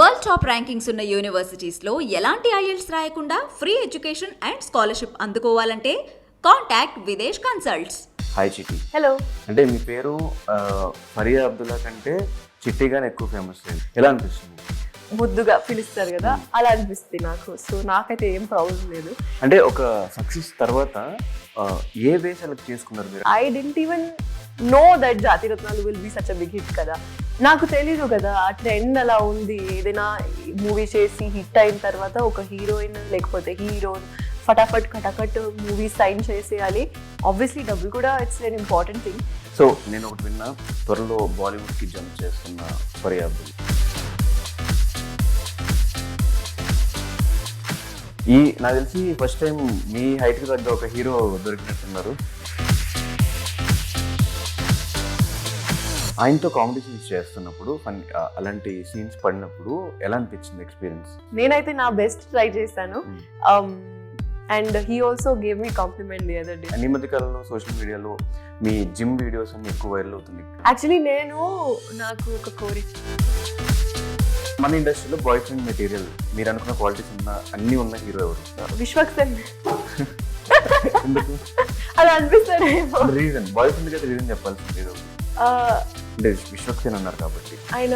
World top rankings ఉన్న యూనివర్సిటీస్లో ఎలాంటి ఐఎల్స్ రాయకుండా free education and scholarship అందుకోవాలంటే contact Videsh consults. Hi Chitti hello అంటే మీ పేరు ఫరియా అబ్దుల్లా కంటే చిట్టిగానే ఎక్కువ ఫేమస్ అయింది ఎలా అనిపిస్తుంది? ముద్దుగా పిలుస్తారు కదా అలా అనిపిస్తుంది నాకు. సో నాకైతే ఏం ప్రాబ్లం లేదు. అంటే ఒక సక్సెస్ తర్వాత ఏ వే సెలెక్ట్ చేసుకున్నారు మీరు? I didn't even know that Jathi Ratnalu will be such a big hit కదా. నాకు తెలీదు కదా ఆ ట్రెండ్ అలా ఉంది. ఏదైనా మూవీ చేసి హిట్ అయిన తర్వాత ఒక హీరోయిన్ లేకపోతే హీరో ఫటాఫట్ కటాకట్ మూవీ సైన్ చేసేయాలి. ఆబ్వియస్లీ డబ్బులు కూడా it's very important thing so నేను ఒకటి విన్నా త్వరలో బాలీవుడ్కి జంప్ చేస్తున్న ఫర్యాదు. ఈ నాకు తెలిసి ఫస్ట్ టైం మీ హైట్కి తగ్గ ఒక హీరో దొరికినట్టున్నారు. ఆయనతో కాంపిటీషన్స్ చేస్తున్నప్పుడు ఫన్ అలాంటి సీన్స్ పడినప్పుడు ఎలా అనిపించింది ఎక్స్పీరియన్స్? నేనైతే నా బెస్ట్ ట్రై చేశాను. And he also gave me compliment the other day ఈ మధ్య కాలంలో సోషల్ మీడియాలో మీ జిమ్ వీడియోస్ అన్ని ఎక్కువ వైరల్ అవుతుంది యాక్చువల్లీ నేను నాకు ఒక కోరిక మన ఇండస్ట్రీలో బాయ్ ఫ్రెండ్ మెటీరియల్ మీరు అనుకున్న క్వాలిటీస్ ఉన్న అన్ని ఉన్న హీరో ఎవరు? విశ్వక్సేన్. ఎందుకు? అలా అనిపిస్తారేమో రీజన్ బాయ్ ఫ్రెండ్ రీజన్ చెప్పాల్సింది అంటే విశ్వక్సేన్ అన్నారు కాబట్టి. ఆయన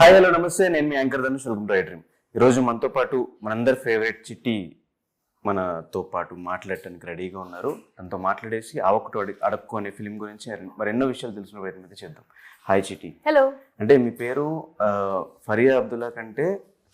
హాయ్ హలో నమస్తే. నేను మీ anchor Dhanush. Welcome to dream ఈరోజు మనతో పాటు మనందరి ఫేవరెట్ చిట్టి మనతో పాటు మాట్లాడటానికి రెడీగా ఉన్నారు. తనతో మాట్లాడేసి ఆ ఒక్కటి అడి అడక్కు అనే ఫిలిం గురించి మరెన్నో విషయాలు తెలిసిన ప్రయత్నం అయితే చేద్దాం. హాయ్ చిట్టి. హలో అంటే మీ పేరు ఫరియా అబ్దుల్లా కంటే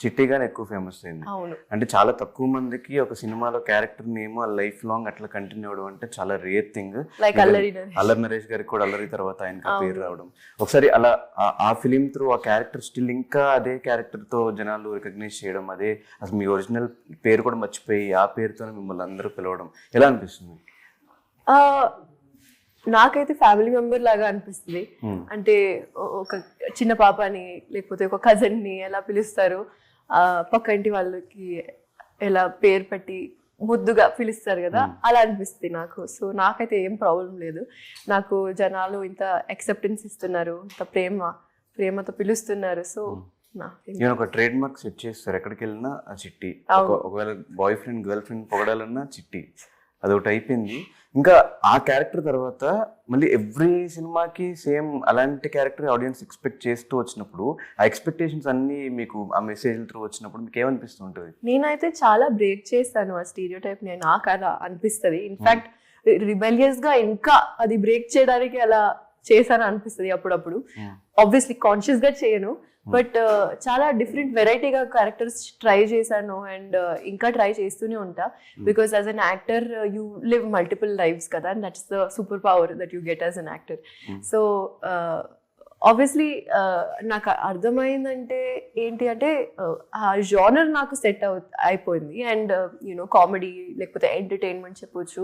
చిట్టిగానే ఎక్కువ ఫేమస్ అయింది. అంటే చాలా తక్కువ మందికి ఒక సినిమాలో క్యారెక్టర్ నేమ్ లైఫ్ లాంగ్ అట్లా కంటిన్యూ అవడం అంటే చాలా rare thing like Allari Naresh. గారికి కూడా అల్లరి తర్వాత ఆయనకి ఆ పేరు. రావడం. ఒకసారి అలా ఆ- ఫిలిం త్రూ ఆ క్యారెక్టర్ స్టిల్ ఇంకా అదే క్యారెక్టర్తో జనాలు రికగ్నైజ్ చేయడం అదే అసలు మీ ఒరిజినల్ పేరు కూడా మర్చిపోయి ఆ పేరుతోనే మిమ్మల్ని అందరూ పిలవడం ఎలా అనిపిస్తుంది? నాకైతే ఫ్యామిలీ మెంబర్ లాగా అనిపిస్తుంది. Hmm. అంటే ఒక చిన్న పాపని లేకపోతే ఒక కజన్ని ఎలా పిలుస్తారు? పక్క ఇంటి వాళ్ళకి ఎలా పేరు పెట్టి ముద్దుగా పిలుస్తారు కదా అలా అనిపిస్తుంది నాకు. సో నాకైతే ఏం ప్రాబ్లం లేదు. నాకు జనాలు ఇంత అక్సెప్టెన్స్ ఇస్తున్నారు ఇంత ప్రేమ ప్రేమతో పిలుస్తున్నారు. సో నేను ఒక ట్రేడ్ మార్క్ సెట్ చేస్తారు. ఎక్కడికి వెళ్ళినా ఆ చిట్టి ఒకవేళ బాయ్ ఫ్రెండ్ గర్ల్ ఫ్రెండ్ పొగడాలన్నా చిట్టి అదొకటి అయిపోయింది. ఇంకా ఆ క్యారెక్టర్ తర్వాత మళ్ళీ ఎవ్రీ సినిమాకి సేమ్ అలాంటి క్యారెక్టర్ ఆడియన్స్ ఎక్స్పెక్ట్ చేస్తూ వచ్చినప్పుడు ఆ ఎక్స్పెక్టేషన్స్ అన్ని మీకు ఆ మెసేజ్ త్రూ వచ్చినప్పుడు మీకు ఏమనిపిస్తుంటుంది నేనైతే చాలా బ్రేక్ చేస్తాను ఆ స్టీరియో టైప్ నేను నాకు అలా అనిపిస్తుంది. ఇన్ఫాక్ట్ రిబెలియస్గా ఇంకా అది బ్రేక్ చేయడానికి అలా చేశాను అనిపిస్తుంది అప్పుడప్పుడు. ఆబ్వియస్లీ కాన్షియస్గా చేయను. బట్ చాలా డిఫరెంట్ వెరైటీగా క్యారెక్టర్స్ ట్రై చేశాను అండ్ ఇంకా ట్రై చేస్తూనే ఉంటా. Because as an actor you live multiple lives కదా and that's the super power that you get as an actor Hmm. So obviously నాకు అర్థమైందంటే ఏంటి అంటే uh, ఆ జానర్ నాకు సెట్ అవు అయిపోయింది. అండ్ యూనో కామెడీ లేకపోతే ఎంటర్టైన్మెంట్ చెప్పొచ్చు.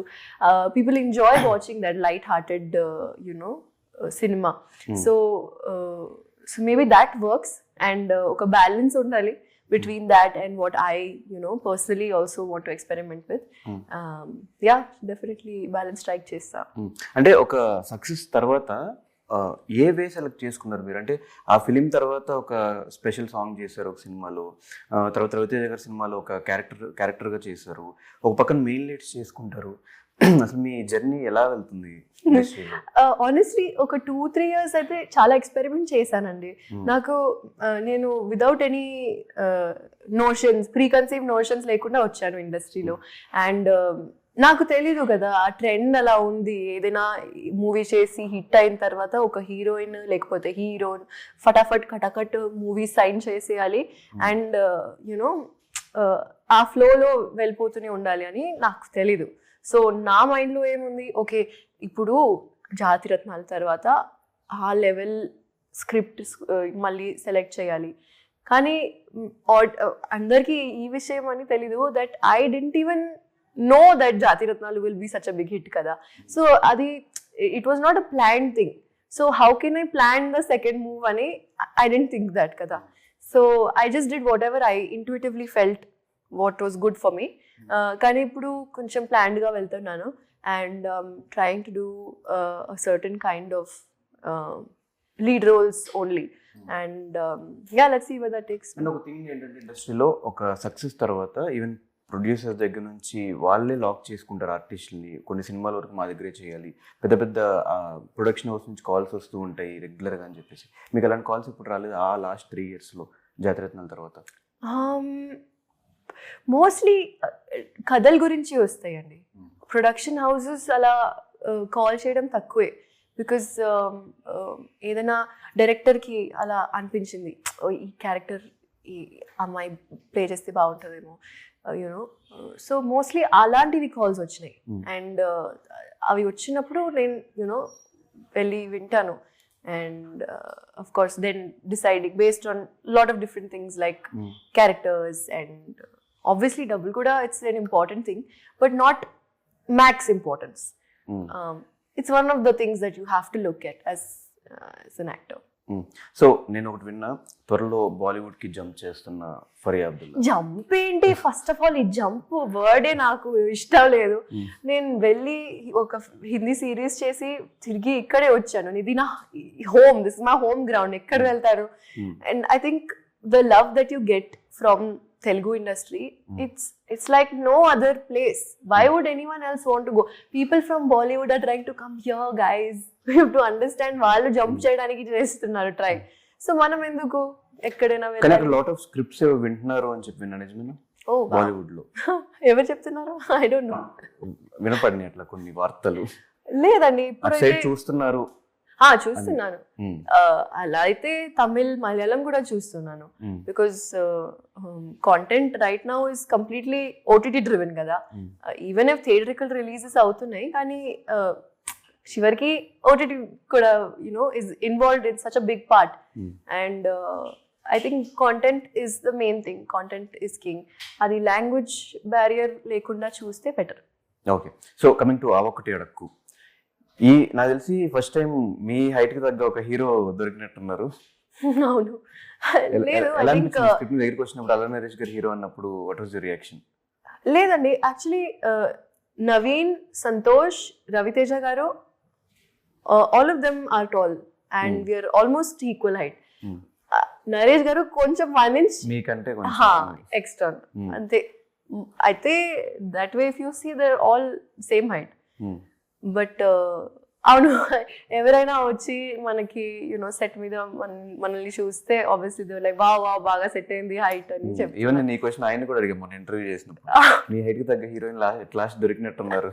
People enjoy watching that light hearted you know cinema Hmm. So so maybe that works and ఒక బ్యాలెన్స్ ఉండాలి between that and what I you know personally also want to experiment with Hmm. Yeah definitely balance strike చేస్తా um. అంటే ఒక success తర్వాత ఏ వే select చేసుకున్నారు మీరు అంటే ఆ ఫిలిం తర్వాత ఒక స్పెషల్ సాంగ్ చేశారు ఒక సినిమాలో తర్వాత రవితేజ గారి సినిమాలో ఒక క్యారెక్టర్ క్యారెక్టర్గా చేశారు ఒక పక్కన మెయిన్ లీడ్స్ చేసుకుంటారు అసలు మీ జర్నీ ఎలా వెళ్తుంది? ఆనెస్ట్లీ ఒక టూ త్రీ ఇయర్స్ అయితే చాలా ఎక్స్పెరిమెంట్ చేశానండి. Hmm. నాకు నేను without any notions pre conceive notions లేకుండా వచ్చాను ఇండస్ట్రీలో అండ్ నాకు తెలీదు కదా ఆ ట్రెండ్ అలా ఉంది. ఏదైనా మూవీ చేసి హిట్ అయిన తర్వాత ఒక హీరోయిన్ లేకపోతే హీరో ఫటాఫట్ కటకట్ మూవీ సైన్ చేసేయాలి. అండ్ యునో ఆ ఫ్లోలో వెళ్ళిపోతూనే ఉండాలి అని నాకు తెలీదు. సో నా మైండ్లో ఏముంది? ఓకే ఇప్పుడు జాతి రత్నాల తర్వాత ఆ లెవెల్ స్క్రిప్ట్ మళ్ళీ సెలెక్ట్ చేయాలి. కానీ అందరికీ ఈ విషయం అని తెలీదు that I didn't even know that Jathi Ratnalu will be such a big hit కదా. సో అది it was not a plan thing so how can I plan the second move అని ఐ డెంట్ థింక్ దట్ కదా. So I just did whatever I intuitively felt what was good for me కానీ ఇప్పుడు కొంచెం ప్లాన్డ్గా వెళ్తున్నాను. And trying to do certain kind of lead roles only and yeah let's see takes and ఒక thing ఏంటంటే ఇండస్ట్రీలో ఒక సక్సెస్ తర్వాత ఈవెన్ ప్రొడ్యూసర్స్ దగ్గర నుంచి వాళ్ళే లాక్ చేసుకుంటారు ఆర్టిస్టుల్ని. కొన్ని సినిమాల వరకు మా దగ్గరే చేయాలి. పెద్ద పెద్ద ప్రొడక్షన్ హౌస్ నుంచి కాల్స్ వస్తూ ఉంటాయి రెగ్యులర్గా అని చెప్పేసి. మీకు అలాంటి కాల్స్ ఇప్పుడు రాలేదు? ఆ లాస్ట్ త్రీ ఇయర్స్లో జాతరత్నాల తర్వాత? మోస్ట్లీ కథల గురించి వస్తాయండి. ప్రొడక్షన్ హౌసెస్ అలా కాల్ చేయడం తక్కువే. బికాజ్ ఏదైనా డైరెక్టర్కి అలా అనిపించింది. "ఓ, ఈ క్యారెక్టర్ ఈ అమ్మాయి ప్లే చేస్తే బాగుంటుందేమో. యూనో సో మోస్ట్లీ అలాంటివి కాల్స్ వచ్చినాయి Hmm. అండ్ అవి వచ్చినప్పుడు నేను యూనో వెళ్ళి వింటాను and of course then deciding based on lot of different things like Mm. characters and obviously double kuda it's an important thing but not max importance Mm. um, it's one of the things that you have to look at as so నేను ఒకటి విన్నా త్వరలో బాలీవుడ్కి jump చేస్తున్న Faria Abdullah. Jump ఏంటి? First of all ఈ jump వర్డే నాకు ఇష్టం లేదు. నేను వెళ్ళి ఒక హిందీ సిరీస్ చేసి తిరిగి ఇక్కడే వచ్చాను. ఇది నా home this my home ground. ఎక్కడ వెళ్తారు. And I think the love that you get from Telugu industry it's it's like no other place. Why would anyone else want go? People from Bollywood are trying to come here guys you to understand వాళ్ళు జంప్ చేయడానికి చేస్తున్నారు try so మనం ఎందుకు? ఎక్కడైనా కానీ అక్కడ వెళ్ళాలి లాట్ ఆఫ్ స్క్రిప్ట్స్ వింటున్నారు అని చెప్పి నిజమేనా? ఓ బాలీవుడ్లో ఎవరు చెప్తున్నారు? ఐ డోంట్ నో వినపడినాయి అట్లా కొన్ని వార్తలు. లేదండి ఇప్పుడు చూస్తున్నారు. చూస్తున్నాను. Mm. Uh, అలా అయితే తమిళ్ మలయాళం కూడా చూస్తున్నాను. Because content right now is completely OTT driven కదా. ఈవెన్ ఇఫ్ థియేటరికల్ రిలీజెస్ అవుతున్నాయి కానీ uh, చివరికి ఓటీటీ కూడా you know is involved in such a big part. And I think content is the main thing content is king అది language barrier లేకుండా చూస్తే better okay so coming to ఆ ఒకటి అడక్కు. ఈ నాకు తెలిసి ఫస్ట్ టైం మీ హైట్కి తగ్గ ఒక హీరో దొరికినట్టున్నారు. అవును. లేదు ఐ థింక్ దగ్గరికి వచ్చినప్పుడు అలా నరేష్ గారు హీరో అన్నప్పుడు వాట్ యువర్ రియాక్షన్ లేదండి actually Naveen Santosh Ravi Teja garu all of them are tall and. We're almost equal height Naresh garu కొంచెం వన్ ఇంచ్ మీకంటే ఎక్స్ట్రా. అంతే. అయితే that way if you see they're all same height. But అవును ఎవరైనా వచ్చి మనకి you know set మీద మన- మనల్ని చూస్తే ఆబ్వియస్లీ లైక్ వా వా బాగా సెట్ అయింది హైట్ అని చెప్పి ఈవెన్ ఈ క్వశ్చన్ ఆయన కూడా అడిగాను మొన్న ఇంటర్వ్యూ చేసినప్పుడు. మీ హైట్కి తగ్గ హీరోయిన్ లాస్ట్ లాస్ట్ దొరికినట్టున్నారు.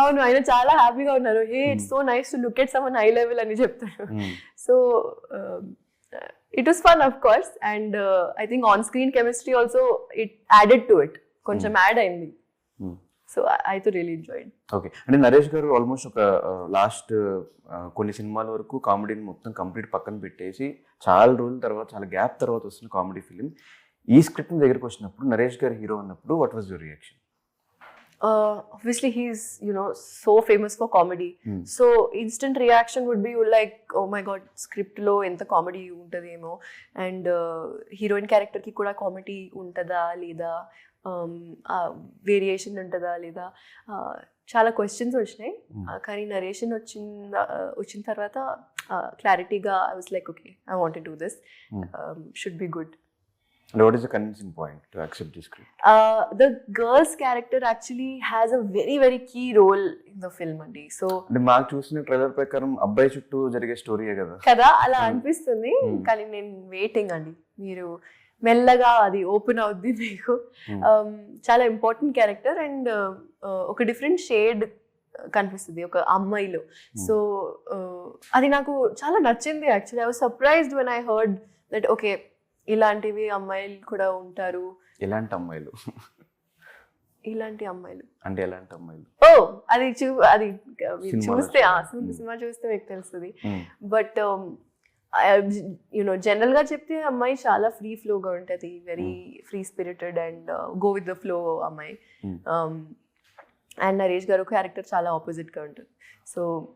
అవును ఆయన చాలా హ్యాపీగా ఉన్నారు. Hey it's so nice to look at some high level అని చెప్తారు. So it was fun of course and I think on screen chemistry also it added to it కొంచెం యాడ్ అయింది. Hmm. So I though really enjoyed okay అంటే Naresh garu almost ఒక last కొన్ని సినిమాల వరకు కామెడీని మొత్తం కంప్లీట్ పక్కన పెట్టేసి చాలా రోజుల తర్వాత చాలా గ్యాప్ తర్వాత వస్తున్న కామెడీ ఫిలిం. ఈ స్క్రిప్ట్ దగ్గరికి వచ్చినప్పుడు నరేష్ గారు హీరో ఉన్నప్పుడు what was your reaction Obviously he's you know so famous for comedy Hmm. So instant reaction would be like oh my god స్క్రిప్ట్లో ఎంత కామెడీ ఉంటుందేమో అండ్ హీరోయిన్ క్యారెక్టర్కి కూడా కామెడీ ఉంటుందా లేదా వేరియేషన్ ఉంటుందా లేదా uh, చాలా క్వశ్చన్స్ వచ్చినాయి Hmm. Uh, కానీ నరేషన్ వచ్చిన uh, వచ్చిన తర్వాత క్లారిటీగా I was like okay I want do this Hmm. Should be good and what is the convincing point to accept the script uh, the girl's character actually has a very very key role in the film అండి so అంటే మాకు చూసిన trailer ప్రకారం అబ్బాయి చుట్టూ జరిగే స్టోరీయే కదా? కదా అలా Hmm. అనిపిస్తుంది. Hmm. కానీ నేను వెయిటింగ్ అండి మీరు మెల్లగా అది ఓపెన్ అవుద్ది మీకు. Hmm. Um, చాలా ఇంపార్టెంట్ క్యారెక్టర్ అండ్ ఒక డిఫరెంట్ షేడ్ కనిపిస్తుంది ఒక అమ్మాయిలో. సో అది నాకు చాలా నచ్చింది actually I was surprised when I heard that okay ఇలాంటివి అమ్మాయిలు కూడా ఉంటారు. ఎలాంటి అమ్మాయిలు? ఇలాంటి అమ్మాయిలు. అంటే ఎలాంటి అమ్మాయిలు? ఓ అది చూ అది చూస్తే. సినిమా- చూస్తే మీకు తెలుస్తుంది. బట్ యునో జనరల్గా చెప్తే అమ్మాయి చాలా ఫ్రీ ఫ్లోగా ఉంటుంది. Very free spirited and go with the flow అమ్మాయి. అండ్ నరేష్ గారు క్యారెక్టర్ చాలా opposite గా ఉంటుంది. సో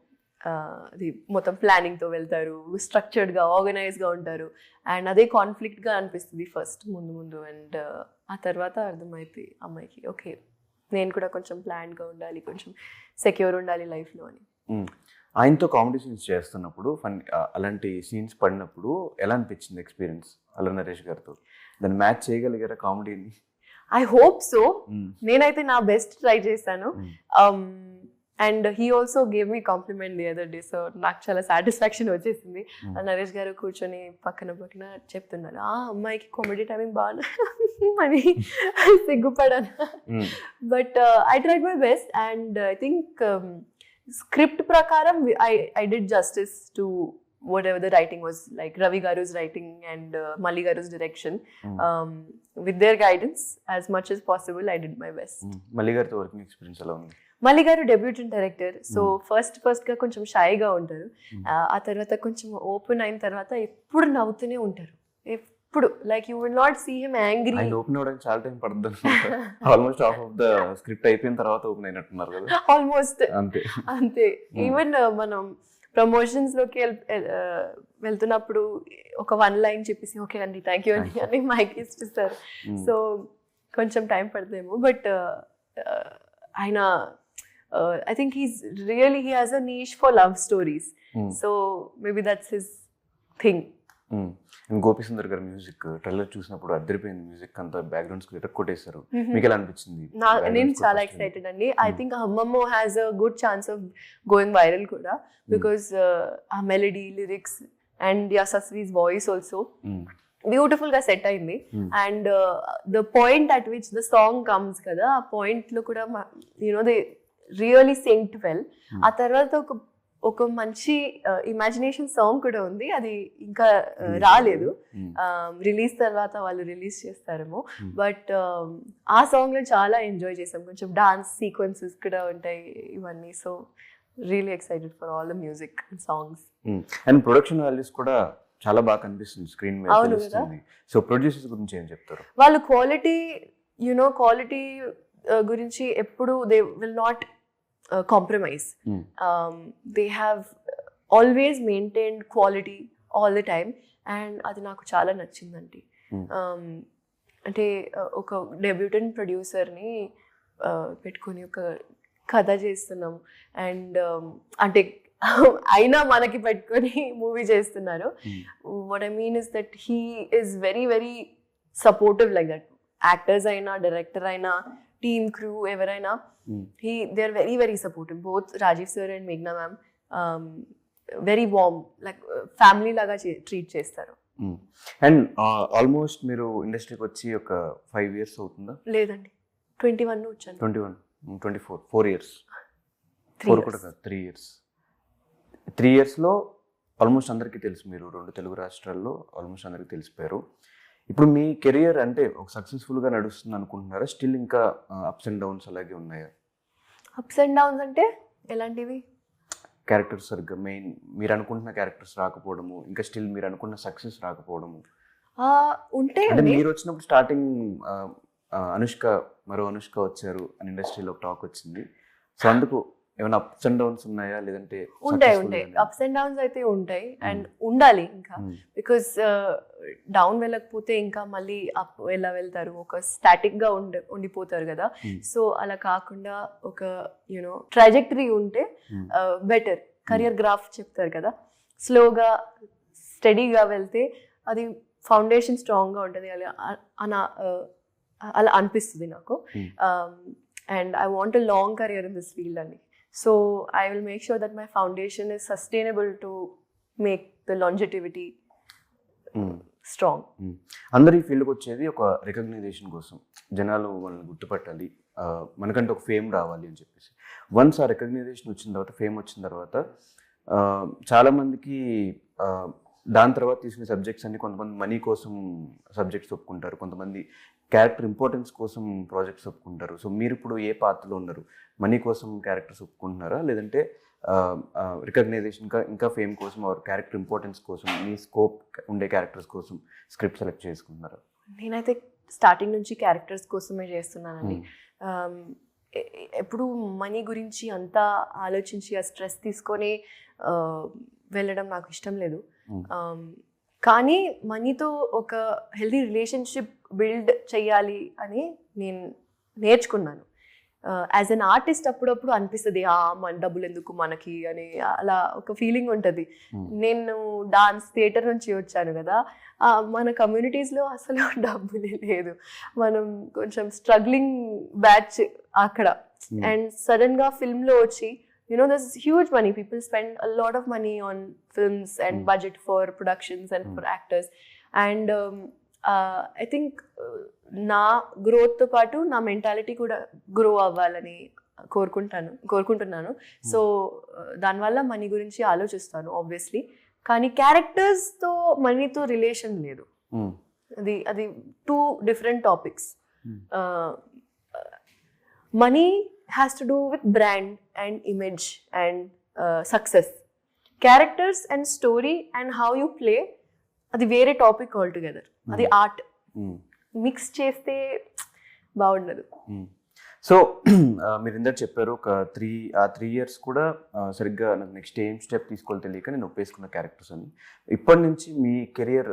అది మొత్తం planning తో వెళ్తారు structured గా ఆర్గనైజ్గా ఉంటారు. అండ్ అదే conflict గా అనిపిస్తుంది ఫస్ట్ ముందు ముందు. అండ్ ఆ తర్వాత అర్థమైతే అమ్మాయికి ఓకే నేను కూడా కొంచెం planned గా ఉండాలి కొంచెం సెక్యూర్ ఉండాలి life లో అని. ఆయనతో కామెడీ సీన్స్ చేస్తున్నప్పుడు ఫన్ అలాంటి సీన్స్ పడినప్పుడు ఎలా అనిపించింది ఎక్స్పీరియన్స్ అల్ల నరేష్ గారితో? దాన్ని మ్యాచ్ చేయగలిగారా కామెడీని ఐ హోప్ సో నేనైతే నా బెస్ట్ ట్రై చేశాను. And he also gave me compliment the other day so నాకు చాలా సాటిస్ఫాక్షన్ వచ్చేసింది. Hmm. నరేష్ గారు కూర్చొని పక్కన పక్కన చెప్తున్నారు ఆ అమ్మాయికి కామెడీ టైమింగ్ బాగా అని సిగ్గుపడాను. But I tried my best and I think script ప్రకారం I I did justice to whatever the writing was like Ravi garu's writing and Malli garu's direction with their guidance as much as possible i did my best. Malli గారితో working experience ఎలా ఉంది? మల్లి గారు debutante director so first ఫస్ట్గా కొంచెం షైగా ఉంటారు. Hmm. ఆ, తర్వాత కొంచెం ఓపెన్ అయిన తర్వాత ఎప్పుడు నవ్వుతూనే ఉంటారు. ఎప్పుడు like you will not see him angry ఆయన ఓపెన్ అవ్వడానికి చాలా టైం పడుతుంది almost half of the script అయిపోయిన తర్వాత ఓపెన్ అయినట్టున్నారు కదా. ఆల్మోస్ట్ అంతే. అంతే. ఈవెన్ మనం ప్రమోషన్స్లోకి ఆ, వెళ్తున్నప్పుడు ఒక వన్ లైన్ చెప్పేసి ఓకే అండి థ్యాంక్ యూ అండి అని మైక్ ఇస్తారు. సో కొంచెం టైం పడతాయేమో బట్ ఆయన I think he's really he has a niche for love stories Mm. So maybe that's his thing and Gopi Sundar గారి మ్యూజిక్ ట్రైలర్ చూసినప్పుడు అద్దరిపోయింది మ్యూజిక్ అంతా బ్యాక్గ్రౌండ్స్ కొట్టేశారు. మీకు ఎలా అనిపించింది? నేను చాలా ఎక్సైటెడ్ అండి. I. Think Ammamma has a good chance of going viral కూడా. బికాస్ ఆ melody lyrics and Yashaswi's voice also. బ్యూటిఫుల్గా సెట్ అయింది. And the point at which the song comes కదా ఆ పాయింట్లో కూడా you know they really synced well Hmm. ఆ తర్వాత ఒక ఒక మంచి ఇమాజినేషన్ సాంగ్ కూడా ఉంది. అది ఇంకా Release రాలేదు. రిలీజ్ తర్వాత వాళ్ళు రిలీజ్ చేస్తారేమో. Hmm. బట్ ఆ సాంగ్లో చాలా ఎంజాయ్ చేసాం కొంచెం డాన్స్ సీక్వెన్సెస్ కూడా ఉంటాయి ఇవన్నీ. So really excited for all the music songs and production values కూడా చాలా బాగా కనిపిస్తుంది స్క్రీన్ మీద సో ప్రొడ్యూసర్స్ గురించి ఏం చెప్తారు? వాళ్ళు క్వాలిటీ యునో క్వాలిటీ గురించి ఎప్పుడు they will not compromise Hmm. They have always maintained quality all the time and అది నాకు చాలా నచ్చిందండి Hmm. Um, అంటే uh, ఒక డెబ్యూటెంట్ ప్రొడ్యూసర్ని పెట్టుకొని ఒక కథ చేస్తున్నాం అండ్ అంటే అయినా మనకి పెట్టుకొని మూవీ చేస్తున్నారు. What I mean is that he is very very supportive like that actors అయినా డైరెక్టర్ అయినా టీమ్ క్రూ ఎవరైనా. He they are very very supportive both Rajeev sir and మేఘ్నా ma'am very warm like family లాగా treat చేస్తారు. And almost మీరు ఇండస్ట్రీకి వచ్చి ఒక five years అవుతుందా? లేదండి. ట్వంటీ వన్ వచ్చాను. Twenty one twenty four four years four. కూడా కాదు త్రీ ఇయర్స్ త్రీ ఇయర్స్లో ఆల్మోస్ట్ అందరికీ తెలుసు మీరు రెండు తెలుగు రాష్ట్రాల్లో ఆల్మోస్ట్ అందరికీ తెలిసిపోయారు. ఇప్పుడు మీ కెరియర్ అంటే ఒక సక్సెస్ఫుల్గా నడుస్తుంది అనుకుంటున్నారా? స్టిల్ ఇంకా అప్స్ అండ్ డౌన్స్ అలాగే ఉన్నాయా? అప్స్ అండ్ డౌన్స్ అంటే ఎలాంటివి? క్యారెక్టర్స్ సరిగ్గా మెయిన్ మీరు అనుకుంటున్న క్యారెక్టర్స్ రాకపోవడము ఇంకా స్టిల్ మీరు అనుకున్న సక్సెస్ రాకపోవడము. ఆ, ఉంటే అంటే మీరు వచ్చినప్పుడు స్టార్టింగ్ అనుష్క మరో అనుష్క వచ్చారు అని ఇండస్ట్రీలో టాక్ వచ్చింది. సో అందుకు ఏమైనా అప్స్ అండ్ డౌన్స్ ఉన్నాయా? లేదంటే ఉంటాయి ఉంటాయి? అప్స్ అండ్ డౌన్స్ అయితే ఉంటాయి అండ్ ఉండాలి ఇంకా. Hmm. బికాస్ డౌన్ వెళ్ళకపోతే ఇంకా మళ్ళీ అప్ ఎలా వెళ్తారు? ఒక స్టాటిక్గా ఉండి ఉండిపోతారు కదా. Hmm. సో అలా కాకుండా ఒక యునో ట్రాజెక్టరీ ఉంటే Hmm. బెటర్ కెరియర్ గ్రాఫ్ చెప్తారు కదా. స్లోగా స్టడీగా వెళ్తే అది ఫౌండేషన్ స్ట్రాంగ్గా ఉంటుంది. అలా అలా uh, అలా అనిపిస్తుంది నాకు. Hmm. And I want long career in this field అండి. So I will make sure that my foundation is sustainable to make the longevity. Strong. అందరు ఈ ఫీల్డ్కి వచ్చేది ఒక రికగ్నైజేషన్ కోసం. జనాలు వాళ్ళని గుర్తుపట్టాలి. మనకంటే ఒక ఫేమ్ రావాలి అని చెప్పేసి. వన్స్ ఆ రికగ్నైజేషన్ వచ్చిన తర్వాత ఫేమ్ వచ్చిన తర్వాత ఆ, చాలా మందికి ఆ, దాని తర్వాత తీసుకునే సబ్జెక్ట్స్ అన్ని కొంతమంది మనీ కోసం సబ్జెక్ట్స్ ఒప్పుకుంటారు. కొంతమంది క్యారెక్టర్ ఇంపార్టెన్స్ కోసం ప్రాజెక్ట్స్ ఒప్పుకుంటారు. సో మీరు ఇప్పుడు ఏ పాత్రలో ఉన్నారు? మనీ కోసం క్యారెక్టర్స్ ఒప్పుకుంటున్నారా? లేదంటే రికగ్నైజేషన్ ఇంకా ఇంకా ఫేమ్ కోసం ఆర్ క్యారెక్టర్ ఇంపార్టెన్స్ కోసం మీ స్కోప్ ఉండే క్యారెక్టర్స్ కోసం స్క్రిప్ట్ సెలెక్ట్ చేసుకుంటున్నారా? నేనైతే స్టార్టింగ్ నుంచి క్యారెక్టర్స్ కోసమే చేస్తున్నానండి. ఎ- ఎప్పుడు మనీ గురించి అంతా ఆలోచించి ఆ స్ట్రెస్ తీసుకొని వెళ్ళడం నాకు ఇష్టం లేదు. Hmm. కానీ మనీతో ఒక హెల్దీ రిలేషన్షిప్ బిల్డ్ చేయాలి అని నేను నేర్చుకున్నాను. యాజ్ అన్ ఆర్టిస్ట్ అప్పుడప్పుడు అనిపిస్తుంది ఆ మన డబ్బులు ఎందుకు మనకి? అని అలా ఒక ఫీలింగ్ ఉంటుంది. నేను డాన్స్ థియేటర్ నుంచి వచ్చాను కదా మన కమ్యూనిటీస్లో అసలు డబ్బులే లేదు. మనం కొంచెం స్ట్రగ్లింగ్ బ్యాచ్ అక్కడ. అండ్ సడన్గా ఫిల్మ్లో వచ్చి you know thus huge money people spend a lot of money on films and Hmm. Budget for productions and Hmm. For actors and I think నా గ్రోత్తో పాటు నా మెంటాలిటీ కూడా గ్రో అవ్వాలని కోరుకుంటాను కోరుకుంటున్నాను. సో దానివల్ల మనీ గురించి ఆలోచిస్తాను ఆబ్వియస్లీ కానీ క్యారెక్టర్స్తో మనీతో రిలేషన్ లేదు. ఉమ్, అది అది two different topics Hmm. Money has to do with brand and image and success characters and story and how you play అది వేరే టాపిక్ ఆల్ టుగెదర్ అది ఆర్ట్ ఉమ్, మిక్స్ చేస్తే బాగుండదు. సో ఆ, మీరు ఇందాక చెప్పారు ఒక త్రీ ఆ త్రీ ఇయర్స్ కూడా ఆ, సరిగ్గా నాకు నెక్స్ట్ ఏం స్టెప్ తీసుకోవాలి తెలియక నేను ఒప్పేసుకున్న క్యారెక్టర్స్ అని. ఇప్పటి నుంచి మీ కెరియర్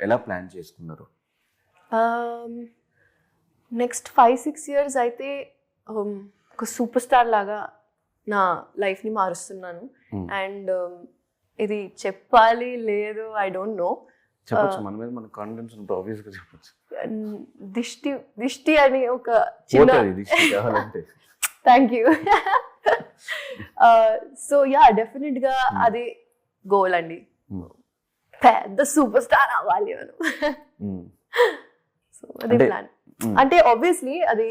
ఎలా ప్లాన్ చేసుకున్నారు? నెక్స్ట్ ఫైవ్ సిక్స్ ఇయర్స్ అయితే ఒక సూపర్ స్టార్ లాగా నా లైఫ్ని మారుస్తున్నాను. Hmm. అండ్ ఇది చెప్పాలి లేదు ఐ డోంట్ నో చెప్పొచ్చు మన మీద మన కాన్ఫిడెన్స్ ఉంటే ఆబ్వియస్గా చెప్పొచ్చు దిష్టి దిష్టి అని ఒక చిన్న థ్యాంక్ యూ సో యా డెఫినెట్గా Hmm. అది గోల్ అండి. Hmm. పెద్ద సూపర్ స్టార్ అవ్వాలి మనం. ఉమ్, సో అదే ప్లాన్ అంటే ఆబ్వియస్లీ అది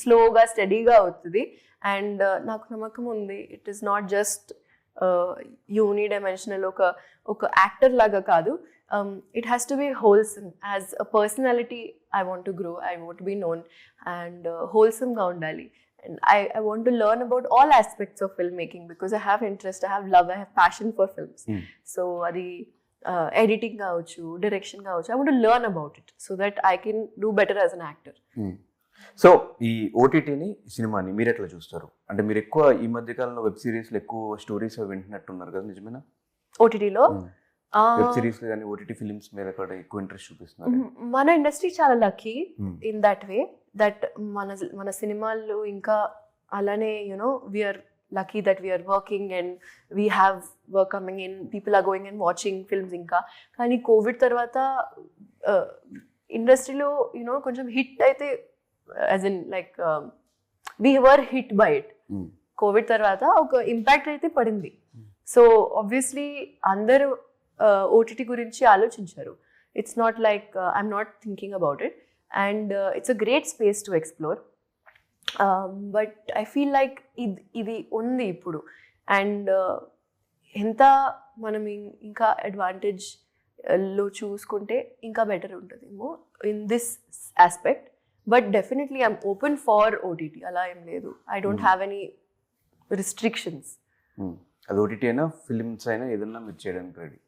స్లోగా స్టడీగా అవుతుంది. అండ్ నాకు నమ్మకం ఉంది. It is not just unidimensional ఒక ఒక యాక్టర్ లాగా కాదు. It has to be wholesome as a personality I want to grow I want be known and హోల్సమ్గా ఉండాలి. And I I want to learn about all aspects of film making because I have interest I have love I have passion for films. So అది editing కావచ్చు direction కావచ్చు I want learn about it so that I can do better as an actor. So ఈ ఓటీటీని సినిమాని మీరు ఎట్లా చూస్తారు? అంటే మీరు ఎక్కువ ఈ మధ్య కాలంలో వెబ్ సిరీస్లో ఎక్కువ స్టోరీస్ వింటున్నట్టున్నారు కదా నిజమేనా? ఓటీటీలో వెబ్ సిరీస్ కానీ ఓటీటీ ఫిలిమ్స్ మీద కూడా ఎక్కువ ఇంట్రెస్ట్ చూపిస్తున్నారు. మన ఇండస్ట్రీ చాలా lucky in that way that మన మన సినిమాలు ఇంకా అలానే you know we're lucky that we're working and we have work coming in people are going and watching films ఇంకా కానీ కోవిడ్ తర్వాత ఇండస్ట్రీలో యూనో కొంచెం హిట్ అయితే as in like we were hit by it um, Covid తర్వాత ఒక impact అయితే పడింది సో ఆబ్వియస్లీ అందరూ ఓటీటీ గురించి ఆలోచించారు it's not like I'm not thinking about it and it's a great space to explore but I feel like ఇది ఇది ఉంది ఇప్పుడు అండ్ ఎంత మనం ఇంకా అడ్వాంటేజ్లో చూసుకుంటే ఇంకా బెటర్ ఉంటుందేమో in this aspect but definitely I'm open for OTT అలా ఏం లేదు I don't. Have any restrictions. అది ఓటీటీ అయినా ఫిలిమ్స్ అయినా ఏదన్నా మీరు చేయడానికి రెడీ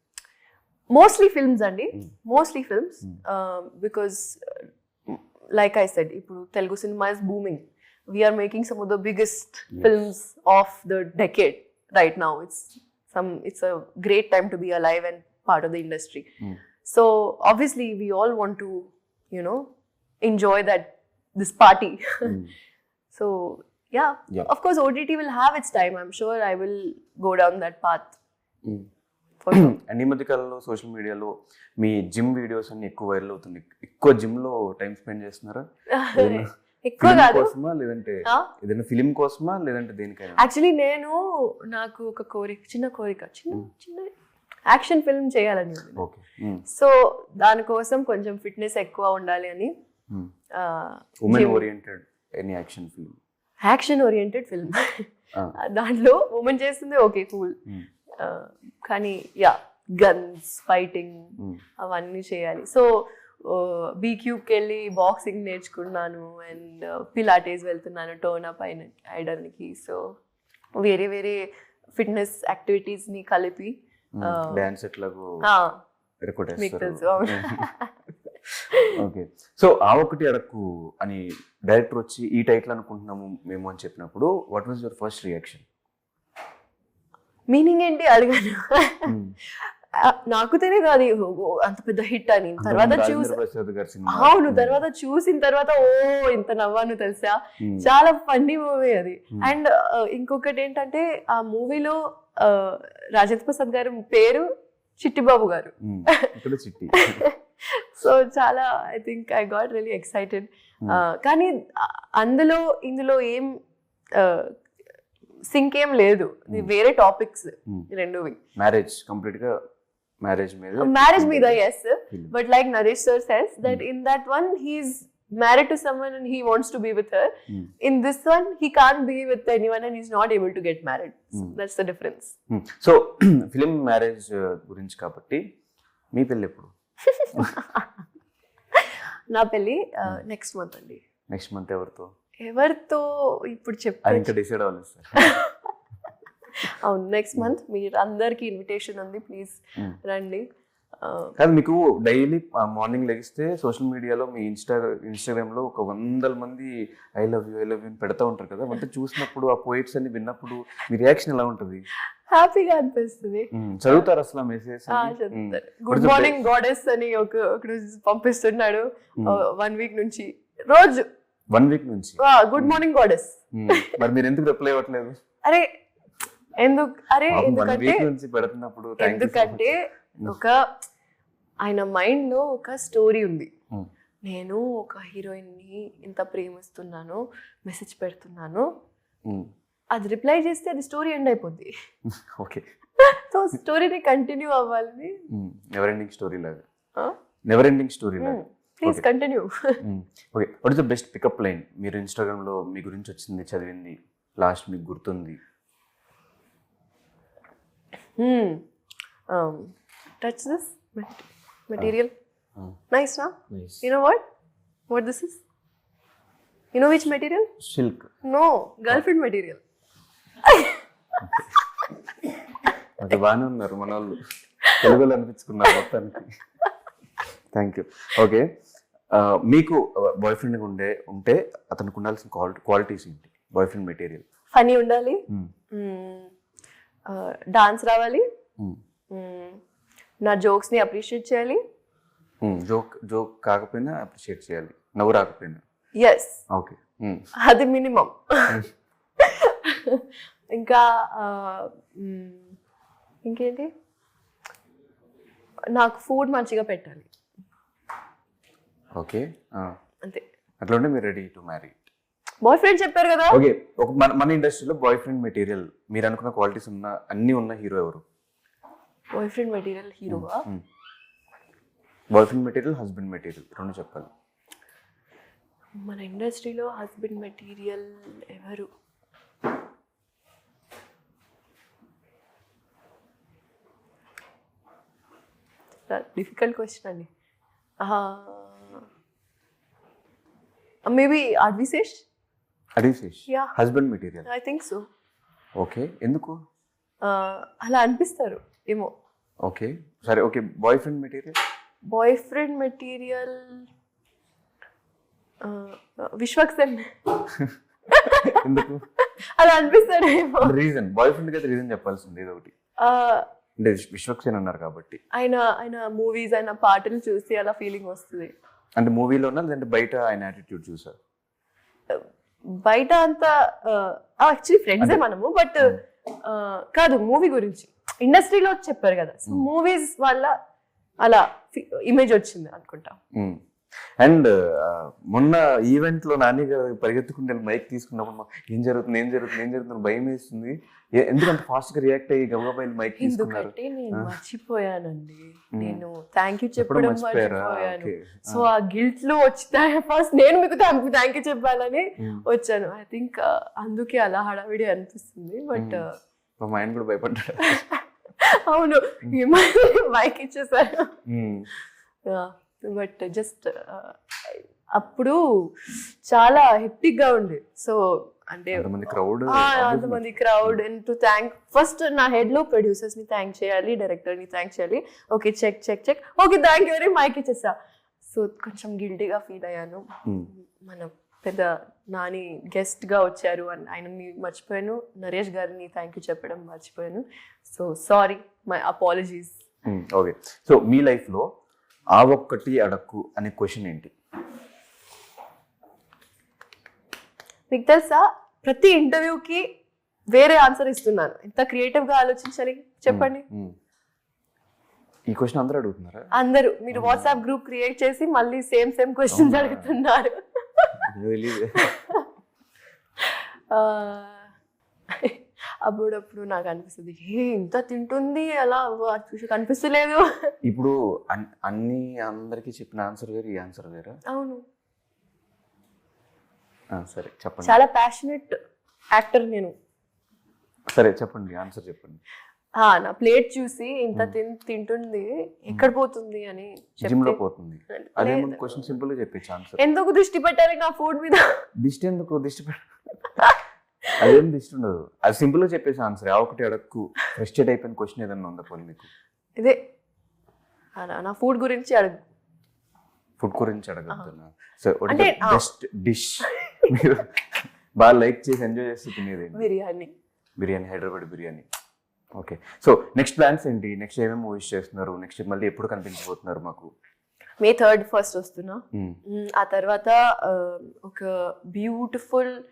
మోస్ట్లీ ఫిల్మ్స్ అండి. Mostly films. Because like I said ఇప్పుడు Telugu cinema is booming we're making some of the biggest. Films of the decade right now it's some it's a great time to be alive and part of the industry. So obviously we all want to you know enjoy that this party um, So yeah, Yeah. of course OTT will have its time. I'm sure I will go down that path sure. And ఈ మధ్య కాలంలో social మీడియాలో మీ gym videos అన్ని ఎక్కువ viral అవుతుంది ఎక్కువ జిమ్లో టైం స్పెండ్ చేస్తున్నారా ఎక్కువ కాదు. కోసమా లేదంటే ఏదైనా ఫిలిం కోసమా లేదంటే దేనికైనా? యాక్చువల్లీ నేను నాకు ఒక కోరిక చిన్న కోరిక చిన్న Hmm. చిన్న యాక్షన్ ఫిల్మ్ చేయాలని ఓకే సో దానికోసం కొంచెం ఫిట్నెస్ ఎక్కువ ఉండాలి అని women oriented any action film action oriented film దాంట్లో ఉమెన్ చేస్తుంది ఓకే కూల్ కానీ యా గన్స్ ఫైటింగ్ అవన్నీ చేయాలి. సో బీక్యూబ్కి వెళ్ళి బాక్సింగ్ నేర్చుకున్నాను అండ్ పిలాటేస్ వెళ్తున్నాను టోన్ అప్ అయిన అయ్యడానికి సో వేరే వేరే ఫిట్నెస్ యాక్టివిటీస్ని కలిపి డాన్స్ ఎట్లాగో మీకు తెలుసు. ఓకే సో ఆ ఒకటి అడక్కు అని డైరెక్టర్ వచ్చి ఈ టైటిల్ అనుకుంటున్నాము మేము అని చెప్పినప్పుడు what was your first reaction meaning ఏంటి? అడగను. నాకు తెలియదు అది అంత పెద్ద హిట్ అని. తర్వాత చూసి అవును తర్వాత చూసిన తర్వాత ఓ ఇంత నవ్వాను తెలుసా. చాలా ఫన్నీ మూవీ అది. అండ్ ఇంకొకటి ఏంటంటే ఆ మూవీలో రాజేంద్ర ప్రసాద్ గారి పేరు చిట్టిబాబు గారు. సో చాలా I think I got really excited. కానీ అందులో ఇందులో ఏం సింక్ ఏం లేదు. వేరే టాపిక్స్. రెండువి. మ్యారేజ్ కంప్లీట్గా మ్యారేజ్ మీద మ్యారేజ్ మీద yes Film. But like Naresh sir says that in that one he's married to someone and he wants to be with her Hmm. In this one he can be with anyone and is not able to get married Hmm. That's the difference so film marriage గురించి కాబట్టి మీ పెళ్ళి ఎప్పుడు? నా పెళ్ళి Hmm. Next month అండి. Next month ఎవరితో? ఎవరితో? ఇప్పుడు అది చెప్పాను ఇంకా డిసైడ్ అవ్వలేదు సార్. అవును నెక్స్ట్ మంత్ మీరు అందరికి ఇన్విటేషన్ ఉంది. Please Hmm. రండి. కాదు మీకు డైలీ మార్నింగ్ లెగిస్తే సోషల్ మీడియాలో మీ ఇన్స్టా ఇన్స్టాగ్రామ్లో ఒక వందల మంది I love you I love you అని పెడతా ఉంటారు కదా. అంటే చూసినప్పుడు ఆ పోయిట్స్ అన్ని విన్నప్పుడు మీ రియాక్షన్ ఎలా ఉంటుంది? హ్యాపీగా అనిపిస్తుంది. ఉమ్, చదువుతారు అసలు మెసేజ్ గుడ్ మార్నింగ్ గాడెస్ అని ఒక పంపిస్తున్నాడు. Hmm. వన్ వీక్ నుంచి. రోజు. వన్ వీక్ నుంచి? గుడ్ మార్నింగ్ గాడెస్ మరి మీరు ఎందుకు రిప్లై ఇవ్వట్లేదు? అరే ఎందుకు? అరే ఎందుకంటే. ఎందుకంటే ఒక ఆయన మైండ్లో ఒక స్టోరీ ఉంది. Hmm. నేను ఒక హీరోయిన్ని ఇంత ప్రేమిస్తున్నాను మెసేజ్ పెడుతున్నాను. ఉమ్, అది రిప్లై చేస్తే అది స్టోరీ ఎండ్ అయిపోద్ది. ఓకే సో స్టోరీని కంటిన్యూ అవ్వాలని నెవర్ ఎండింగ్ స్టోరీ లాగా? నెవర్ ఎండింగ్ స్టోరీ లాగా. Please. Continue okay what is the best pickup line మీరు ఇన్స్టాగ్రామ్లో మీ గురించి వచ్చింది చదివింది లాస్ట్ మీకు గుర్తుంది. Touch this material. నైస్ నా you know what what this is you know which material silk no girlfriend material okay బాగానే ఉన్నారు మన వాళ్ళు తెలుగులో అనిపించుకున్నారు మొత్తానికి. థ్యాంక్ యూ ఓకే మీకు బాయ్ ఫ్రెండ్ ఉండే ఉంటే అతనికి ఉండాల్సిన క్వాలిటీ క్వాలిటీస్ ఏంటి? బాయ్ ఫ్రెండ్ మెటీరియల్ ఫనీ ఉండాలి డాన్స్ రావాలి. Mm, నా జోక్స్ని అప్రిషియేట్ చేయాలి. జోక్ జోక్ కాకపోయినా అప్రిషియేట్ చేయాలి. నవ్వు రాకపోయినా? ఎస్ ఓకే అది మినిమం ఇంకా ఇంకేంటి? నాకు ఫుడ్ మంచిగా పెట్టాలి. ఓకే అంతే. అట్లా ఉంటే మీరు ready to marry boyfriend చెప్పారు కదా. ఓకే ఒక మన మన ఇండస్ట్రీలో బాయ్ ఫ్రెండ్ మెటీరియల్ మీరు అనుకున్న క్వాలిటీస్ ఉన్న అన్ని ఉన్న హీరో ఎవరు? Boy friend material హీరోవా boy friend material husband material రెండు చెప్పాలి. మన ఇండస్ట్రీలో హస్బెండ్ మెటీరియల్ ఎవరు? డిఫికల్ట్ క్వశ్చన్ అండి. Maybe Adivi Sesh Yeah. Husband material I think so okay ఎందుకు? అలా అనిపిస్తారు. ఏమో. ఓకే సరే okay boy friend material boy friend material Vishwak Sen. ఎందుకు? అలా అనిపిస్తాడు ఏమో రీజన్ బాయ్ ఫ్రెండ్ అయితే రీజన్ చెప్పాల్సింది ఏదో ఒకటి. Uh, అంటే విశ్వక్సేన్ అన్నారు కాబట్టి. ఆయన ఆయన మూవీస్ ఆయన పాటలు చూసి అలా ఫీలింగ్ వస్తుంది. అంటే మూవీలోనా లేదంటే బయట ఆయన యాటిట్యూడ్ చూసారు? బయట అంతా యాక్చువల్లీ ఫ్రెండ్సే మనము బట్ కాదు మూవీ గురించి. ఇండస్ట్రీలో చెప్పారు కదా. సో మూవీస్ వల్ల అలా ఇమేజ్ వచ్చింది అనుకుంటా. అండ్ మొన్న ఈవెంట్లో నాని గారు పరిగెత్తుకుంటే మైక్ తీసుకున్నప్పుడు ఏం జరుగుతుంది ఏం జరుగుతుంది ఏం జరుగుతుంది భయం వేస్తుంది. ఏ- ఎందుకు అంత ఫాస్ట్గా రియాక్ట్ అయ్యి గబగబా మైక్ తీసుకున్నారు? నేను. మర్చిపోయానండి. నేను థ్యాంక్ యూ చెప్పడం మర్చిపోయాను. సో ఆ. గిల్ట్లో వచ్చి ఫస్ట్ నేను మీకు థ్యాంక్ యూ చెప్పాలని వచ్చాను. ఐ థింక్ అందుకే అలా హడావిడి అనిపిస్తుంది బట్ మా ఆయన కూడా భయపడ్డాడు. అవును మైక్ ఇచ్చేసారు. బట్ జస్ట్ అప్పుడు చాలా హెక్టిక్గా ఉంది సో అంటే క్రౌడ్ అంతమంది crowd and to thank first నా హెడ్లో ప్రొడ్యూసర్స్ని థ్యాంక్ చేయాలి డైరెక్టర్ని థ్యాంక్ చేయాలి. Okay check check check. Okay thank you very mike ఇచ్చేసా. So కొంచెం గిల్టీగా ఫీల్ అయ్యాను. మన పెద్ద నాని గెస్ట్గా వచ్చారు అని ఆయనని మర్చిపోయాను. నరేష్ గారిని థ్యాంక్ యూ చెప్పడం మర్చిపోయాను. So sorry my apologies. Okay so మీ లైఫ్లో ఆ ఒక్కటి అడక్కు అనే క్వశ్చన్ ఏంటి? మీకు తెలుసా? ప్రతి ఇంటర్వ్యూకి వేరే ఆన్సర్ ఇస్తున్నాను. ఎంత క్రియేటివ్గా ఆలోచించాలి చెప్పండి. ఈ క్వశ్చన్ అందరూ అడుగుతున్నారా? అందరూ. మీరు వాట్సాప్ గ్రూప్ క్రియేట్ చేసి మళ్ళీ సేమ్ సేమ్ క్వశ్చన్స్? అడుగుతున్నారు. అప్పుడప్పుడు నాకు అనిపిస్తుంది ఏ ఇంత తింటుంది అలా చూసి కనిపిస్తలేదు. ఇప్పుడు అన్- అన్ని అందరికీ చెప్పిన ఆన్సర్ వేరు ఈ ఆన్సర్ వేరా? అవును. సరే చెప్పండి. చాలా ప్యాషనెట్ యాక్టర్ నేను. సరే చెప్పండి ఆన్సర్ చెప్పండి. నా ప్లేట్ చూసి ఇంత తింటుంది ఎక్కడ పోతుంది? అని జిమ్లో పోతుంది. అదే క్వశ్చన్ సింపుల్గా ఆన్సర్. ఎందుకు దృష్టి పెట్టాలి నా ఫుడ్ మీద? దిష్టి ఎందుకు దిష్టి పెట్ట? అదేం దిష్టి ఉండదు. అది సింపుల్గా చెప్పేసి ఆన్సర్ ఆ ఒకటి అడక్కు. ఫ్రస్ట్రేట్ అయిపోయిన క్వశ్చన్ ఏదన్నా ఉందా పోనీ మీకు? ఇదే. నా- నా ఫుడ్ గురించి అడుగు. ఫుడ్ గురించి అడగద్దునా సో అంటే, ఆ. బెస్ట్ డిష్ మీరు బాగా లైక్ చేసి ఎంజాయ్ చేసి తినేది ఏంటి? Biryani. Biryani Hyderabad biryani. Okay so next plans ఏంటి? నెక్స్ట్ ఏమేమి మూవీస్ చేస్తున్నారు? నెక్స్ట్ మళ్ళీ ఎప్పుడు కనిపించబోతున్నారు మాకు? మే థర్డ్ ఫస్ట్ వస్తున్నా. మ్మ్. మ్, ఆ తర్వాత ఆ, ఒక బ్యూటిఫుల్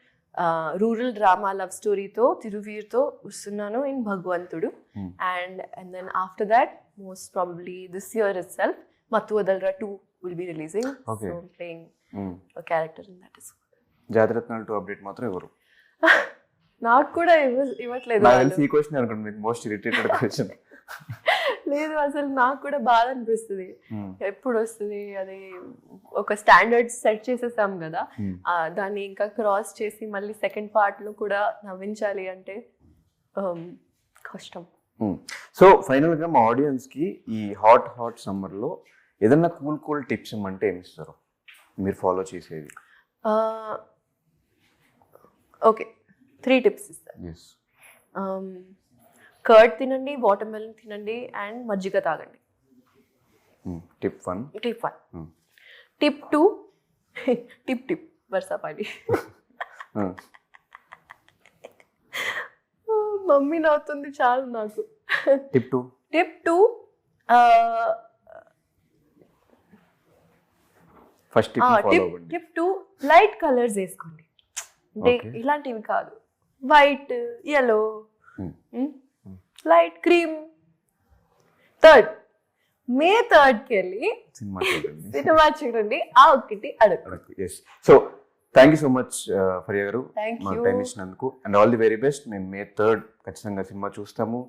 రూరల్ డ్రామా లవ్ స్టోరీతో తిరువీర్తో వస్తున్నాను ఇన్ భగవంతుడు Hmm. And and then after that most probably this year itself Mathu Vadalara two will be releasing playing. Character in that is Jathi Ratnalu two update మాత్రం ఎవరు నాకు కూడా ఇవ్వ- ఇవ్వట్లేదు నాకు. తెలిసి ఈ క్వశ్చన్ అనుకోండి మీకు మోస్ట్ ఇరిటేటెడ్ క్వశ్చన్ లేదు అసలు నాకు కూడా బాధ అనిపిస్తుంది. ఎప్పుడు వస్తుంది అది ఒక స్టాండర్డ్ సెట్ చేసేసాం కదా. ఆ, దాన్ని ఇంకా క్రాస్ చేసి మళ్ళీ సెకండ్ పార్ట్లో కూడా నవ్వించాలి అంటే um, కష్టం. సో ఫైనల్గా మా ఆడియన్స్కి ఈ హాట్ హాట్ సమ్మర్లో ఏదన్నా కూల్ కూల్ టిప్స్ ఇమ్మంటే ఏమి ఇస్తారు? మీరు ఫాలో చేసేది. ఓకే త్రీ టిప్స్ ఇస్తాను ఎస్ కర్డ్ తినండి వాటర్ మెలన్ తినండి అండ్ మజ్జిగ తాగండి. Tip one tip one. Tip two tip tip వర్షాపాలి mummy నవ్వుతుంది చాలు నాకు. Tip two tip two first tip two light colours వేసుకోండి. అంటే. ఇలాంటివి కాదు. White yellow. Light cream. Third May థర్డ్కి వెళ్ళి సినిమా చూడండి. సినిమా చూడండి. ఆ ఒక్కటి అడుగు. So thank you so much Faria గారు. You. టైం ఇచ్చినందుకు. And all the very best మేము మే థర్డ్ ఖచ్చితంగా సినిమా చూస్తాము.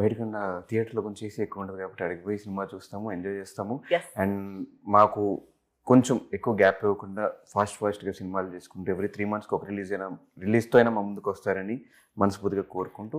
బయటకన్నా థియేటర్లో కొంచెం చేసి ఎక్కువ ఉంటుంది కాబట్టి అడిగి పోయి సినిమా చూస్తాము ఎంజాయ్ చేస్తాము. అండ్ మాకు కొంచెం ఎక్కువ గ్యాప్ ఇవ్వకుండా ఫాస్ట్ ఫాస్ట్గా సినిమాలు చేసుకుంటూ ఎవ్రీ త్రీ మంత్స్కి ఒక రిలీజ్ అయినా రిలీజ్తో అయినా మా ముందుకు వస్తారని మనస్ఫూర్తిగా కోరుకుంటూ